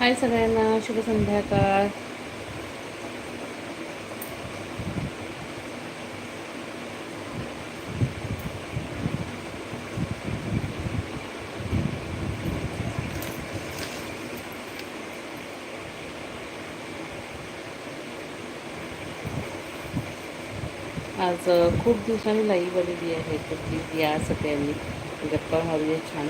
हाय सगळ्यांना, शुभ संध्याकाळ. आज खूप दिवसांनी लाईव्ह आलेली आहे, तर प्लीज़ या सगळ्यांनी. गप्पा मारूया छान.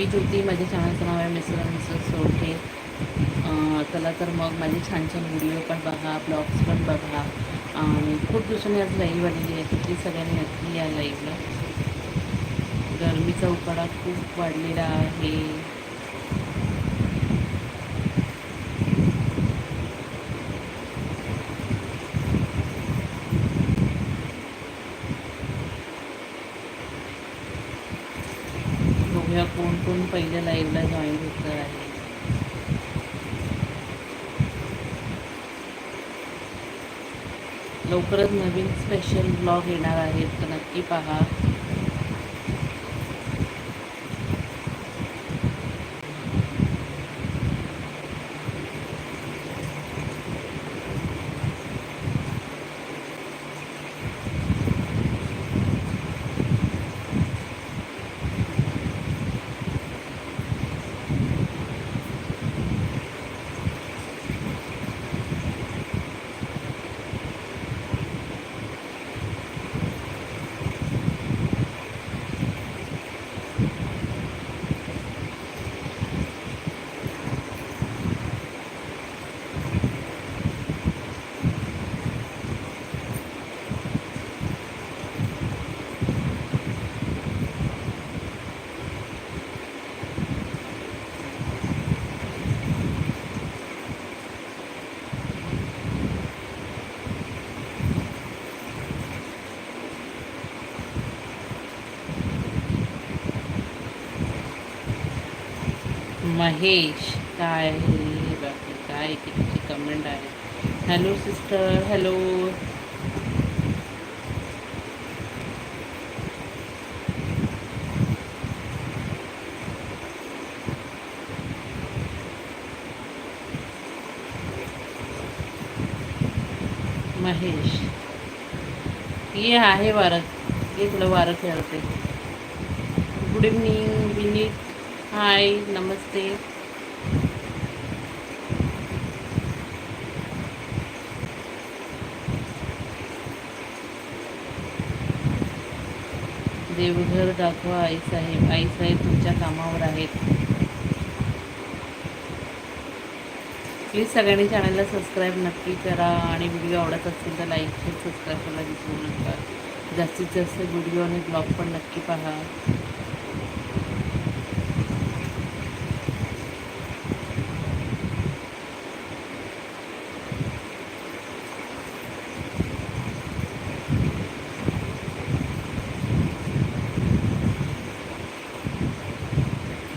मी ज्योती माझ्या चॅनलचं नाव आहे मिसर मिसर सोडे चला तर मग माझे छान छान व्हिडिओ पण बघा ब्लॉग्स पण बघा. आणि खूप दिवसांनी आज लाईव्ह आलेली आहे तर ती सगळ्यांनी नक्की या लाईव्हला गरमीचा उकाडा खूप वाढलेला आहे. बघूया कोण कोण पहिल्या लाईव्हला जॉईन होतं आहे? लवकरच नवीन स्पेशल ब्लॉग येणार आहेत तर नक्की पहा. महेश काय बाकी काय किती कमेंट आहे हॅलो सिस्टर हॅलो महेश. ये आहे वारं. ये तुला वारं खेळते. गुड इव्हनिंग विनीत हाय नमस्ते. देवघर दाखवा आईसाहेब. आईसाहेब तुमच्या कामावर आहेत. प्लीज सगळ्यांनी चॅनलला सबस्क्राईब नक्की करा आणि व्हिडिओ आवडत असेल तर लाईक शेअर सबस्क्राईब करायला विसरू नका. जास्तीत जास्त व्हिडिओ आणि ब्लॉग पण नक्की पहा.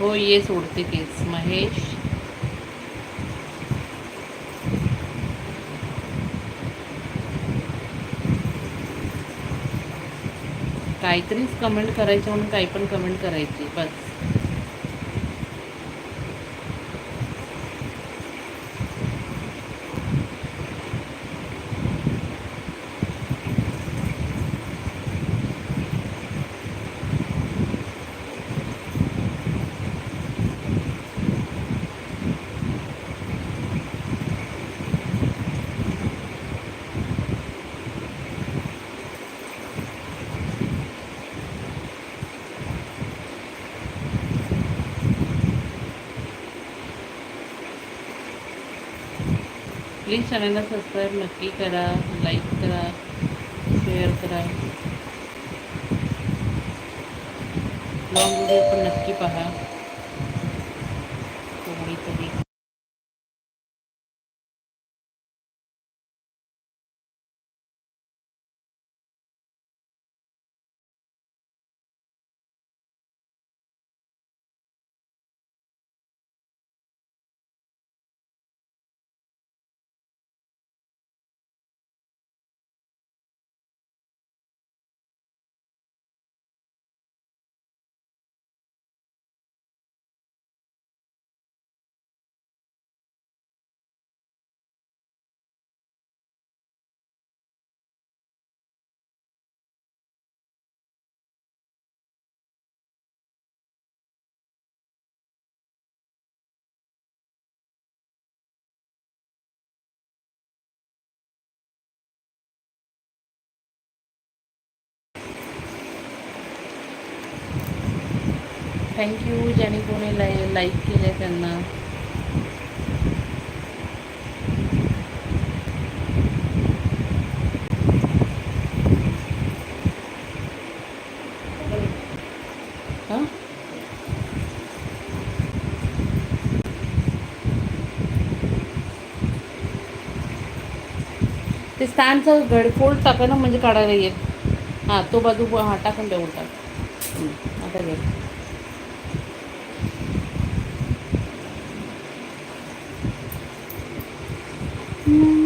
हो ये सोडते केस. महेश. काहीतरीच कमेंट करायचे म्हणून काही पण कमेंट करायची बस. प्लीज चॅनलला सबस्क्राईब नक्की करा लाईक करा शेअर करा. लॉंग व्हिडिओ पण नक्की पहा. थँक्यू ज्याने कोणी लाई लाईक केलं आहे त्यांना ते स्टँडचा गडफोल्ड टाकायला ना म्हणजे काढायला येईल. हां तो बाजू हां टाकून द्या उलटा आता घे. Mm.